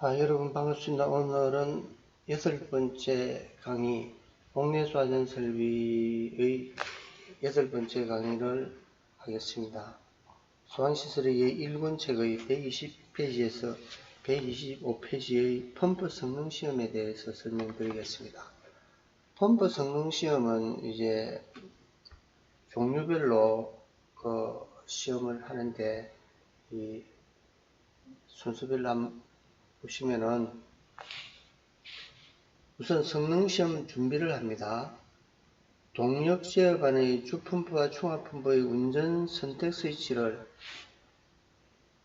아, 여러분 반갑습니다. 오늘은 여덟 번째 강의 공내수화전 설비의 여덟 번째 강의를 하겠습니다. 소환시설의 1권 책의 120페이지에서 125페이지의 펌프 성능 시험에 대해서 설명드리겠습니다. 펌프 성능 시험은 이제 종류별로 그 시험을 하는데 이 순서별로 한번 보시면은 우선 성능시험 준비를 합니다. 동력제어반의 주펌프와 충합펌프의 운전 선택 스위치를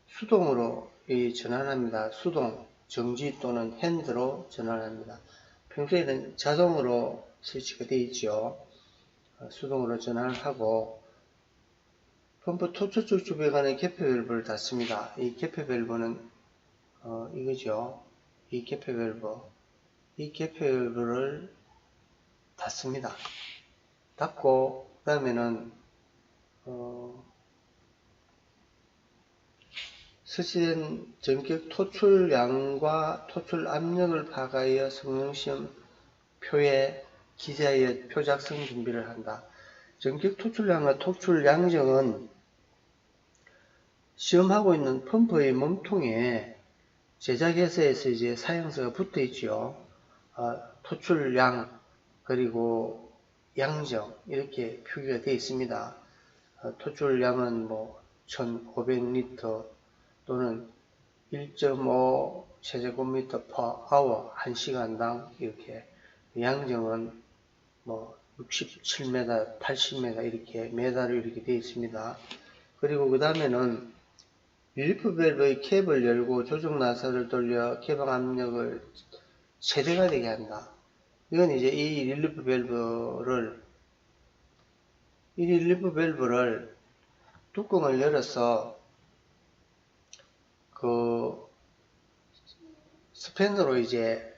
수동으로 이 전환합니다. 수동, 정지 또는 핸드로 전환합니다. 평소에는 자동으로 스위치가 되어 있죠. 어, 수동으로 전환을 하고 펌프 토초 쪽 주변간의 개폐 밸브를 닫습니다. 이 개폐 밸브는 어, 이거죠. 이 개폐 밸브. 이 개폐 밸브를 닫습니다. 닫고, 그 다음에는, 어, 설치된 전격 토출량과 토출 압력을 파악하여 성능시험 표에 기재하여 표 작성 준비를 한다. 전격 토출량과 토출 양정은 시험하고 있는 펌프의 몸통에 제작회사에서 이제 사용서가 붙어 있죠. 어, 토출량 그리고 양정 이렇게 표기가 되어 있습니다. 어, 토출량은 뭐 1500리터 또는 1.5 세제곱미터 per hour 1시간당 이렇게 양정은 뭐 67m, 80m 이렇게 메다로 이렇게 되어 있습니다. 그리고 그 다음에는 릴리프 밸브의 캡을 열고 조종 나사를 돌려 개방 압력을 최대가 되게 한다. 이건 이제 이 릴리프 밸브를 이 릴리프 밸브를 뚜껑을 열어서 그 스팬으로 이제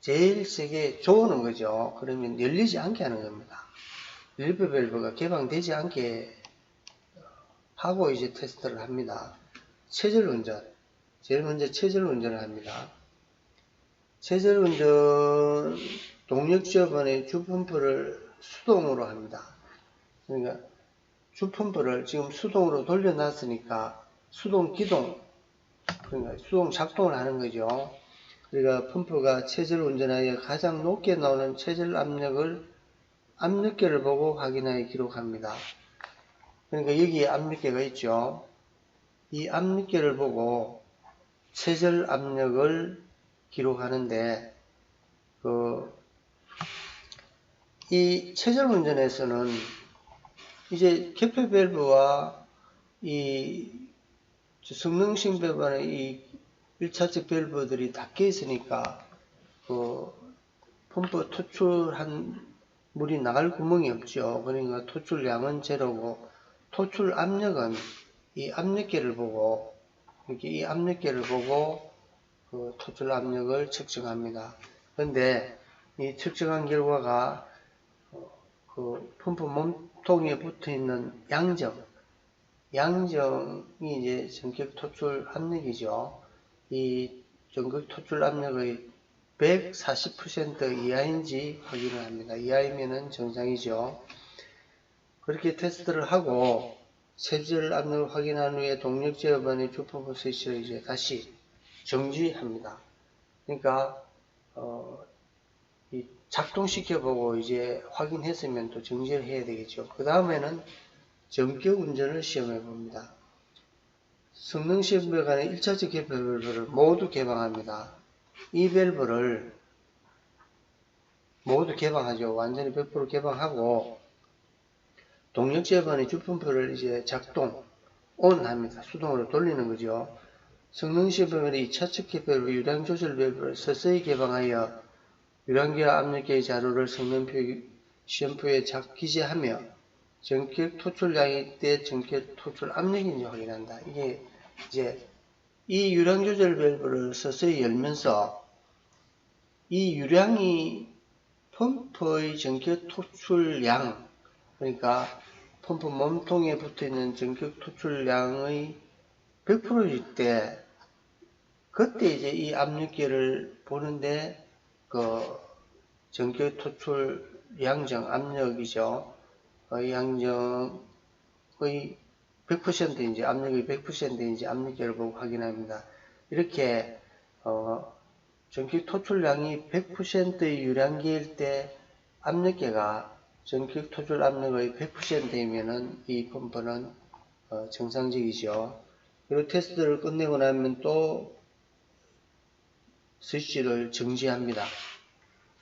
제일 세게 조는 거죠. 그러면 열리지 않게 하는 겁니다. 릴리프 밸브가 개방되지 않게 하고 이제 테스트를 합니다. 체절 운전. 제일 먼저 체절 운전을 합니다. 체절 운전 동력지업원의 주펌프를 수동으로 합니다. 그러니까 주펌프를 지금 수동으로 돌려놨으니까 수동 기동, 그러니까 수동 작동을 하는 거죠. 그러니까 펌프가 체절 운전하여 가장 높게 나오는 체절 압력을 압력계를 보고 확인하여 기록합니다. 그러니까 여기에 압력계가 있죠. 이 압력계를 보고 최절 압력을 기록하는데 그, 이 최절 운전에서는 이제 개폐 밸브와 이 성능식 밸브는 이 1차적 밸브들이 닫혀 있으니까 그 펌프 토출한 물이 나갈 구멍이 없죠. 그러니까 토출량은 제로고 토출 압력은 이 압력계를 보고 이렇게 이 압력계를 보고 그 토출 압력을 측정합니다. 그런데 이 측정한 결과가 어, 그 펌프 몸통에 붙어 있는 양정, 양정이 이제 전격 토출 압력이죠. 이 전격 토출 압력의 140% 이하인지 확인을 합니다. 이하이면은 정상이죠. 그렇게 테스트를 하고 세절 압력을 확인한 후에 동력 제어반의 주펌프 스위치를 이제 다시 정지합니다. 그러니까 어, 작동시켜보고 이제 확인했으면 또 정지를 해야 되겠죠. 그 다음에는 전격 운전을 시험해 봅니다. 성능 시험에 관한 1차적 개폐 밸브를 모두 개방합니다. 이 밸브를 모두 개방하죠. 완전히 100% 개방하고 동력 제반의 주펌프를 이제 작동, 온 합니다. 수동으로 돌리는 거죠. 성능 시험의 2차 측계 밸브 유량 조절 밸브를 서서히 개방하여 유량계와 압력계의 자료를 성능표 시험표에 작 기재하며 전격 토출량이 때 전격 토출 압력인지 확인한다. 이게 이제 이 유량 조절 밸브를 서서히 열면서 이 유량이 펌프의 전격 토출량 그러니까 펌프 몸통에 붙어 있는 전격 토출량의 100%일 때 그때 이제 이 압력계를 보는데 그 전기 토출 양정 압력이죠. 어, 양정의 100%인지 압력이 100%인지 압력계를 보고 확인합니다. 이렇게 어, 전기 토출량이 100%의 유량계일 때 압력계가 전기 토출 압력의 100%이면은 이 펌프는 어, 정상적이죠. 그리고 테스트를 끝내고 나면 또 스위치를 정지합니다.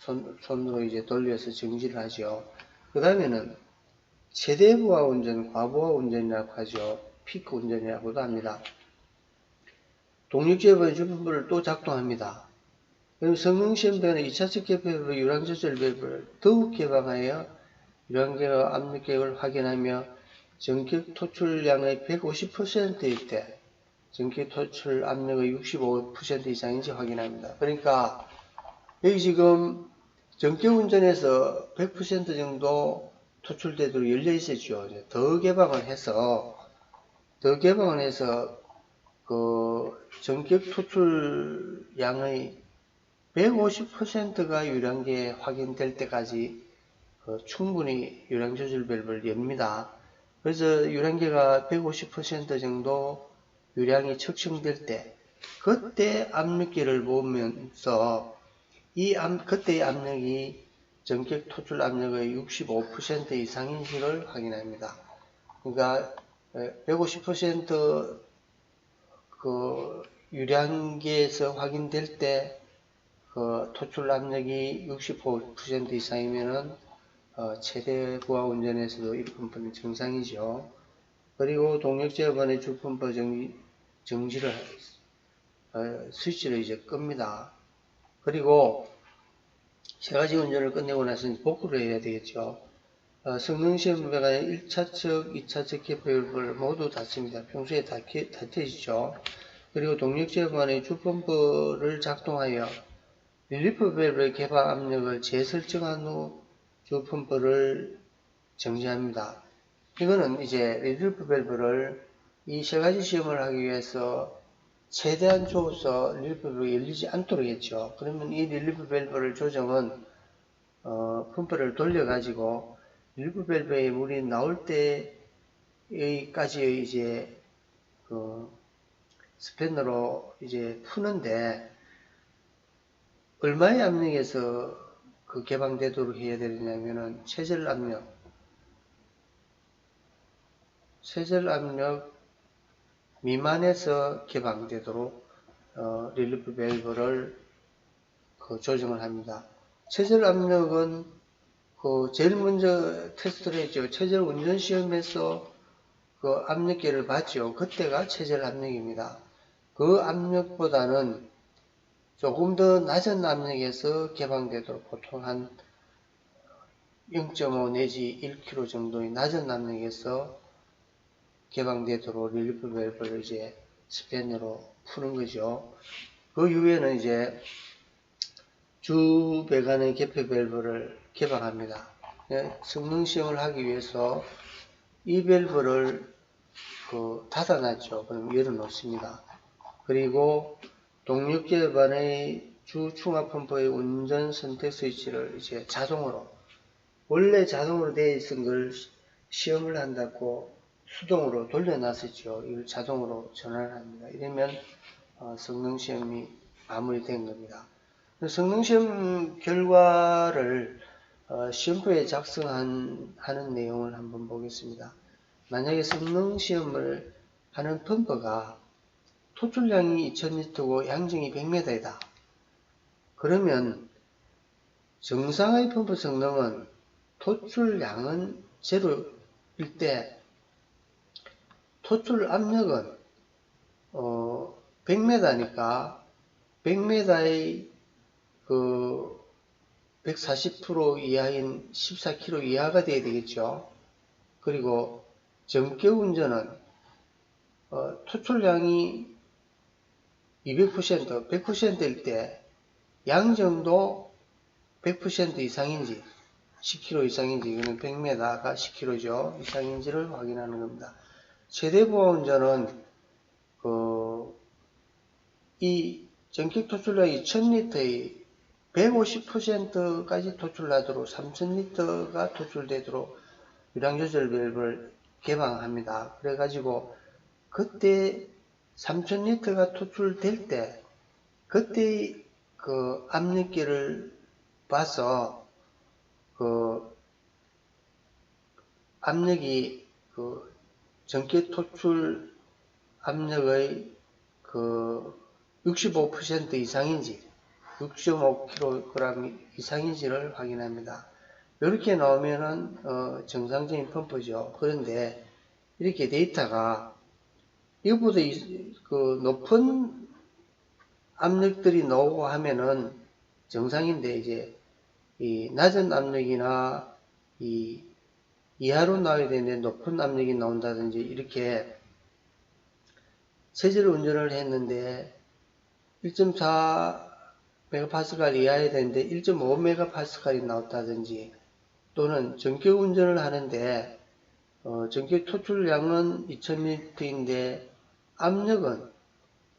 손, 손으로 이제 돌려서 정지를 하죠. 그 다음에는 최대부하 운전, 과부하 운전이라고 하죠. 피크 운전이라고도 합니다. 동력제어의 주품부를 또 작동합니다. 그럼 성능시험대는 2차 측계 밸브, 유랑조절 밸브를 더욱 개방하여 유랑계와 압력계를 확인하며 전격 토출량의 150%일 때 전기 토출 압력의 65% 이상인지 확인합니다. 그러니까 여기 지금 전기 운전에서 100% 정도 토출되도록 열려 있었죠. 더 개방을 해서 더 개방을 해서 그 전격 토출 양의 150%가 유량계에 확인될 때까지 그 충분히 유량 조절 밸브를 엽니다. 그래서 유량계가 150% 정도 유량이 측정될 때 그때 압력계를 보면서 이 압, 그때의 압력이 전격 토출 압력의 65% 이상인지를 확인합니다. 그러니까 150%그 유량계에서 확인될 때 그 토출 압력이 65% 이상이면은 어, 최대 부하 운전에서도 이 펌프는 정상이죠. 그리고 동력제어반의 주펌프 정지, 정지를 어, 스위치를 이제 끕니다. 그리고 세 가지 운전을 끝내고 나서 복구를 해야 되겠죠. 어, 성능시험배가 1차측, 2차측 개표율을 모두 닫습니다. 평소에 다, 닫혀지죠. 그리고 동력제어반의 주펌프를 작동하여 릴리프 밸브의 개방 압력을 재설정한 후 주펌프를 정지합니다. 이거는 이제 릴리프 밸브를 이 세 가지 시험을 하기 위해서 최대한 줘서 릴리프 밸브가 열리지 않도록 했죠. 그러면 이 릴리프 밸브를 조정은 어, 펌프를 돌려가지고 릴리프 밸브에 물이 나올 때까지 이제 그 스패너로 이제 푸는데 얼마의 압력에서 그 개방되도록 해야 되냐면은 최절 압력, 최절 압력 미만에서 개방되도록 어, 릴리프 밸브를 그 조정을 합니다. 최절 압력은 그 제일 먼저 테스트를 했죠. 최절 운전 시험에서 그 압력계를 봤죠. 그때가 최절 압력입니다. 그 압력보다는 조금 더 낮은 압력에서 개방되도록 보통 한 0.5 내지 1kg 정도의 낮은 압력에서 개방되도록 릴리프 밸브를 이제 스팬으로 푸는 거죠. 그 이후에는 이제 주 배관의 개폐 밸브를 개방합니다. 네, 성능 시험을 하기 위해서 이 밸브를 그 닫아놨죠. 그럼 열어놓습니다. 그리고 동력계 반의 주 충합 펌프의 운전 선택 스위치를 이제 자동으로 원래 자동으로 되어 있은 걸 시험을 한다고 수동으로 돌려놨었죠. 이걸 자동으로 전환을 합니다. 이러면 어, 성능 시험이 마무리된 겁니다. 성능 시험 결과를 어, 시험표에 작성한 하는 내용을 한번 보겠습니다. 만약에 성능 시험을 하는 펌프가 토출량이 2000리터고 양정이 100m이다. 그러면 정상의 펌프 성능은 토출량은 제로일 때 토출 압력은 어 100m니까 100m의 그 140% 이하인 14km 이하가 돼야 되겠죠. 그리고 정격 운전은 어, 토출량이 200%, 100%일 때 양정도 100% 이상인지 10km 이상인지 이거는 100m가 10km죠. 이상인지를 확인하는 겁니다. 최대 보험운전은 그, 이 전격 토출량이 1000리터의 150%까지 토출하도록 3000리터가 토출되도록 유량 조절 밸브를 개방합니다. 그래가지고 그때 3000리터가 토출될 때 그때 그 압력계를 봐서 그 압력이 그 전기 토출 압력의 그 65% 이상인지 6.5kg 이상인지를 확인합니다. 이렇게 나오면은 어, 정상적인 펌프죠. 그런데 이렇게 데이터가 이것보다 이- 그 높은 압력들이 나오고 하면은 정상인데 이제 이 낮은 압력이나 이 이하로 나와야 되는데 높은 압력이 나온다든지 이렇게 체질 운전을 했는데 1.4 메가파스칼 이하야 되는데 1.5 메가파스칼이 나왔다든지 또는 전격 운전을 하는데 어, 전격 토출량은 2000리터인데 압력은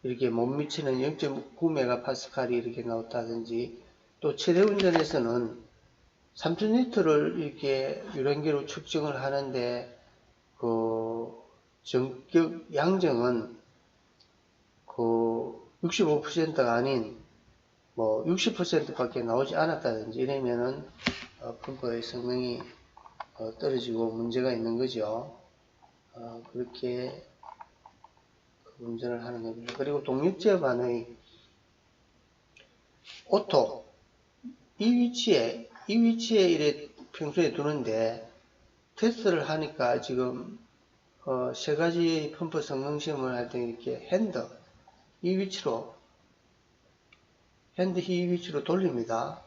이렇게 못 미치는 0.9 메가파스칼이 이렇게 나왔다든지 또 최대 운전에서는 3000리터를 이렇게 유량계로 측정을 하는데 그 전격 양정은 그 65%가 아닌 뭐 60%밖에 나오지 않았다든지 이러면은 어, 펌프의 성능이 어, 떨어지고 문제가 있는 거죠. 어, 그렇게 그 운전을 하는 겁니다. 그리고 동력제반의 오토 이 위치에 이 위치에 이래 평소에 두는데 테스트를 하니까 지금 어, 세 가지 펌프 성능 시험을 할 때 이렇게 핸드 이 위치로 핸드 이 위치로 돌립니다.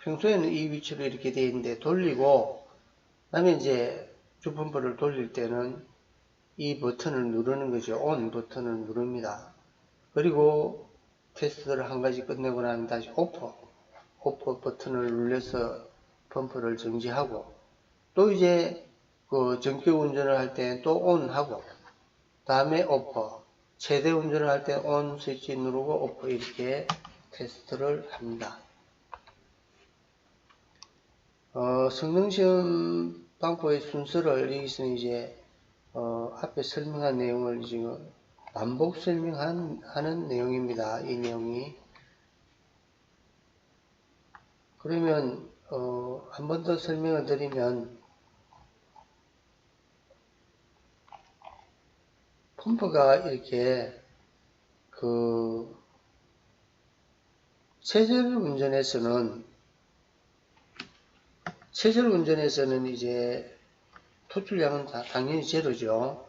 평소에는 이 위치로 이렇게 되어 있는데 돌리고 그다음에 이제 주펌프를 돌릴 때는 이 버튼을 누르는 거죠. ON 버튼을 누릅니다. 그리고 테스트를 한 가지 끝내고 나면 다시 오프 버튼을 눌러서 펌프를 정지하고 또 이제 그 전격 운전을 할때또 ON 하고 다음에 오프 최대 운전을 할 때 ON 스위치 누르고 오프 이렇게 테스트를 합니다. 어, 성능시험 방법의 순서를 여기서는 이제 어, 앞에 설명한 내용을 지금 반복 설명한 하는 내용입니다. 이 내용이 그러면 어, 한 번 더 설명을 드리면 펌프가 이렇게 그 체절 운전에서는 체절 운전에서는 이제 토출량은 다 당연히 제로죠.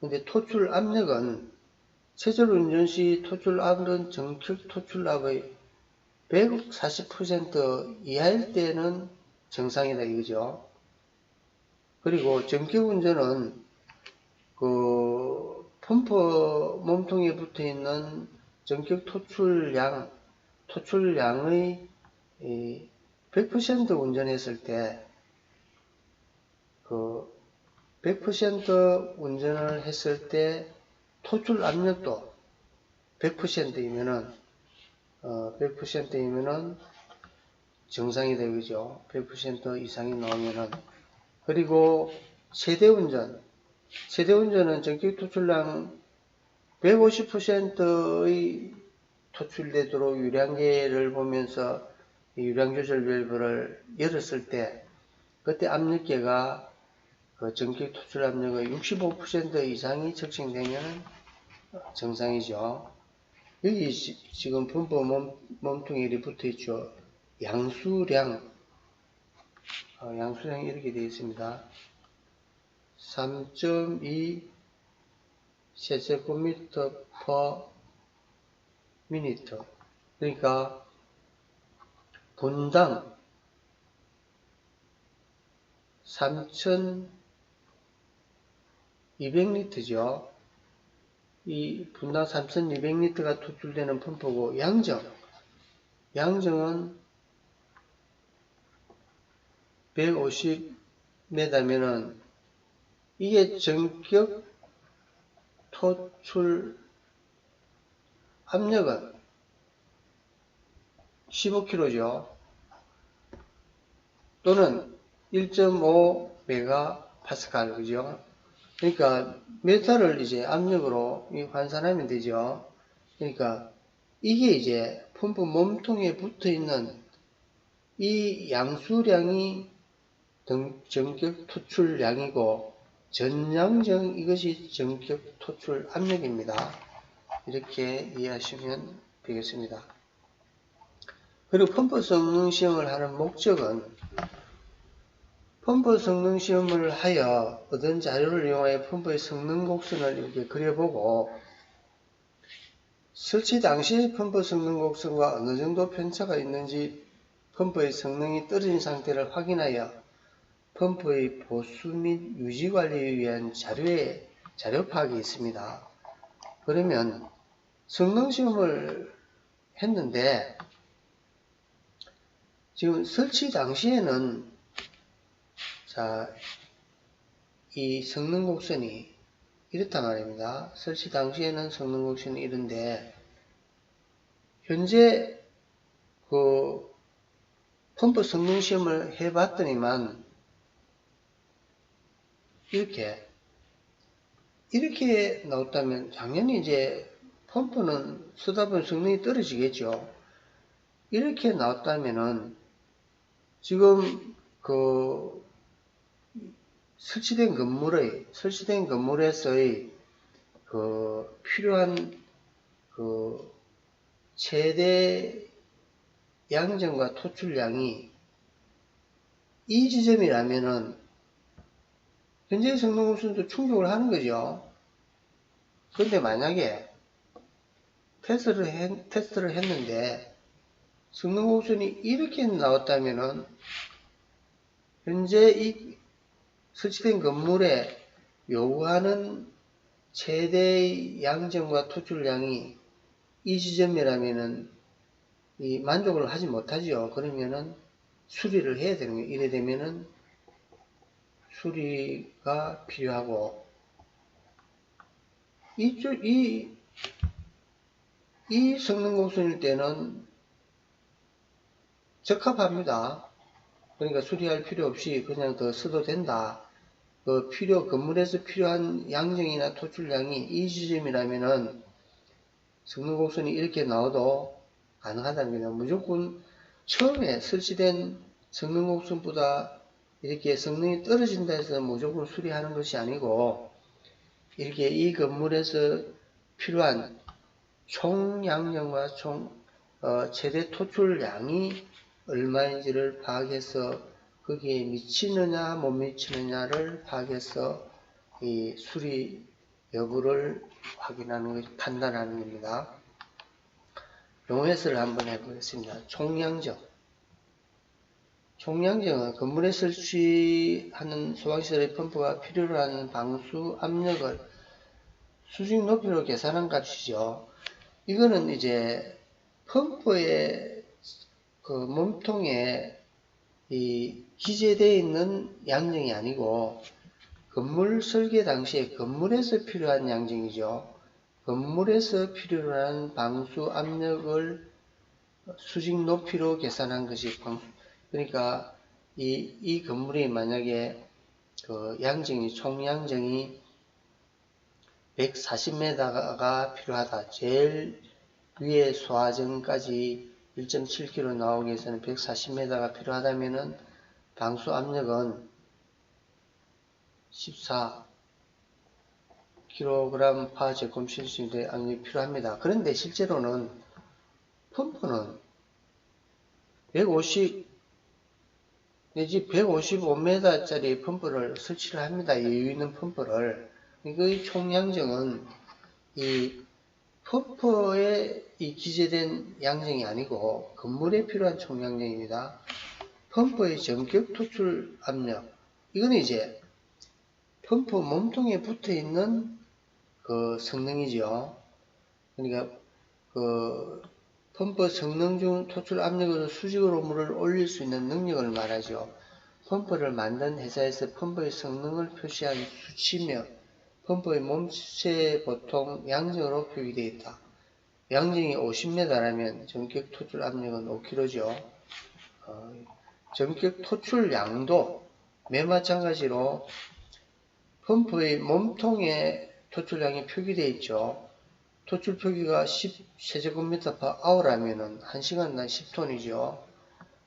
근데 토출 압력은 체절 운전 시 토출 압력은 정격 토출압의 140% 이하일 때는 정상이다 이거죠. 그리고 전격 운전은 그 펌프 몸통에 붙어 있는 전격 토출량 토출량의 100% 운전했을 때, 그, 100% 운전을 했을 때, 토출 압력도 100%이면은, 어, 100%이면은 정상이 되죠. 100% 이상이 나오면은. 그리고 세대 운전. 세대 운전은 전격 토출량 150%의 토출되도록 유량계를 보면서 이 유량 조절 밸브를 열었을 때 그때 압력계가 그 전기 토출 압력의 65% 이상이 측정되면 정상이죠. 여기 지- 지금 펌프 몸, 이렇게 붙어 있죠. 양수량 어, 양수량이 이렇게 되어 있습니다. 3.2 세제곱미터 per 미니터. 그러니까 분당 3,200리터죠. 이 분당 3,200리터가 투출되는 펌프고 양정. 양정은 150m면은 이게 전격 토출 압력은 15kg죠. 또는 1.5 메가 파스칼, 그죠? 그러니까 메탈을 이제 압력으로 이 환산하면 되죠. 그러니까 이게 이제 펌프 몸통에 붙어 있는 이 양수량이 등- 전격 토출량이고 전량정 이것이 전격 토출 압력입니다. 이렇게 이해하시면 되겠습니다. 그리고 펌프 성능 시험을 하는 목적은 펌프 성능 시험을 하여 얻은 자료를 이용하여 펌프의 성능 곡선을 이렇게 그려보고 설치 당시 펌프 성능 곡선과 어느 정도 편차가 있는지 펌프의 성능이 떨어진 상태를 확인하여 펌프의 보수 및 유지 관리에 위한 자료의 자료 파악이 있습니다. 그러면 성능 시험을 했는데 지금 설치 당시에는 자, 이 성능 곡선이 이렇단 말입니다. 설치 당시에는 성능 곡선이 이런데 현재 그 펌프 성능 시험을 해봤더니만 이렇게 이렇게 나왔다면 당연히 이제 펌프는 쓰다 보면 성능이 떨어지겠죠. 이렇게 나왔다면은 지금 그 설치된 건물의 설치된 건물에서의 그 필요한 그 최대 양정과 토출량이 이 지점이라면은 현재 성능 우선도 충족을 하는 거죠. 그런데 만약에 테스트를, 했, 테스트를 했는데 성능 우선이 이렇게 나왔다면은 현재 이 설치된 건물에 요구하는 최대 양정과 토출량이 이 지점이라면은 이 만족을 하지 못하죠. 그러면은 수리를 해야 되는 거예요. 이래 되면은 수리가 필요하고 이쪽 이, 이 성능 곡선일 때는 적합합니다. 그러니까 수리할 필요 없이 그냥 더 써도 된다. 그 필요 건물에서 필요한 양정이나 토출량이 이 지점이라면은 성능 곡선이 이렇게 나와도 거죠. 무조건 처음에 설치된 성능 곡선보다 이렇게 성능이 떨어진다 해서 무조건 수리하는 것이 아니고 이렇게 이 건물에서 필요한 총 양량과 총 어, 최대 토출량이 얼마인지를 파악해서 거기에 미치느냐 못 미치느냐를 파악해서 이 수리 여부를 확인하는 것, 판단하는 겁니다. 용어 해설을 한번 해보겠습니다. 총량정. 총량정은 건물에 설치하는 소방시설의 펌프가 필요로 하는 방수 압력을 수직 높이로 계산한 값이죠. 이거는 이제 펌프의 그 몸통에 이 기재되어 있는 양정이 아니고 건물 설계 당시에 건물에서 필요한 양정이죠. 건물에서 필요로 하는 방수 압력을 수직 높이로 계산한 것이 방수. 그러니까 이, 이 건물이 만약에 그 양정이, 총 양정이 140m가 필요하다. 제일 위에 소화정까지 1.7km 나오기 위해서는 140m가 필요하다면은 방수 압력은 14 kg 파 제곱센티미터 압력이 필요합니다. 그런데 실제로는 펌프는 150 내지 155m짜리 펌프를 설치를 합니다. 여유 있는 펌프를. 이거의 총량정은 이 펌프에 이 기재된 양정이 아니고 건물에 필요한 총량정입니다. 펌프의 전격 토출 압력. 이건 이제 펌프 몸통에 붙어 있는 그 성능이죠. 그러니까 그 펌프 성능 중 토출 압력으로 수직으로 물을 올릴 수 있는 능력을 말하죠. 펌프를 만든 회사에서 펌프의 성능을 표시한 수치며 펌프의 몸체 보통 양정으로 표기되어 있다. 양정이 50m라면 전격 토출 압력은 5kg죠. 어, 전격 토출 양도 매 마찬가지로 펌프의 몸통에 토출량이 표기되어 있죠. 토출 표기가 10 세제곱미터 per hour라면은 1시간당 10톤이죠.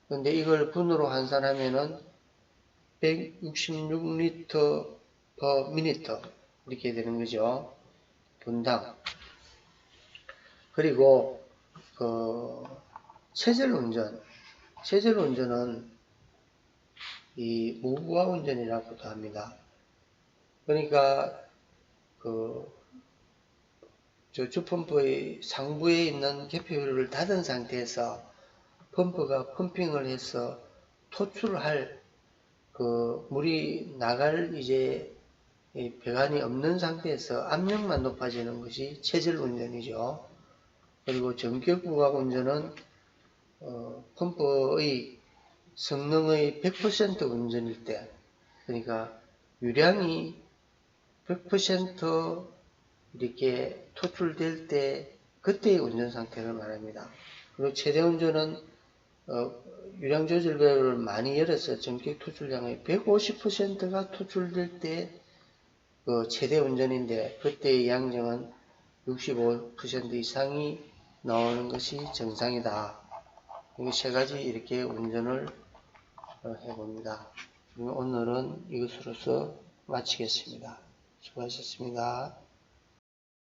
근데 이걸 분으로 환산하면은 166리터 per minute 이렇게 되는 거죠. 분당. 그리고 그 체절 운전, 체절 운전은 이 무부하 운전이라고도 합니다. 그러니까 그 저 주 펌프의 상부에 있는 개폐율을 닫은 상태에서 펌프가 펌핑을 해서 토출할 그 물이 나갈 이제 이 배관이 없는 상태에서 압력만 높아지는 것이 체절 운전이죠. 그리고 전격 부각 운전은 어, 펌프의 성능의 100% 운전일 때, 그러니까 유량이 100% 이렇게 토출될 때 그때의 운전 상태를 말합니다. 그리고 최대 운전은 어, 유량 조절 밸브를 많이 열어서 전격 토출량의 150%가 토출될 때 그 최대 운전인데 그때의 양정은 65% 이상이 나오는 것이 정상이다. 이 세 가지 이렇게 운전을 어, 해봅니다. 오늘은 이것으로서 마치겠습니다. 수고하셨습니다.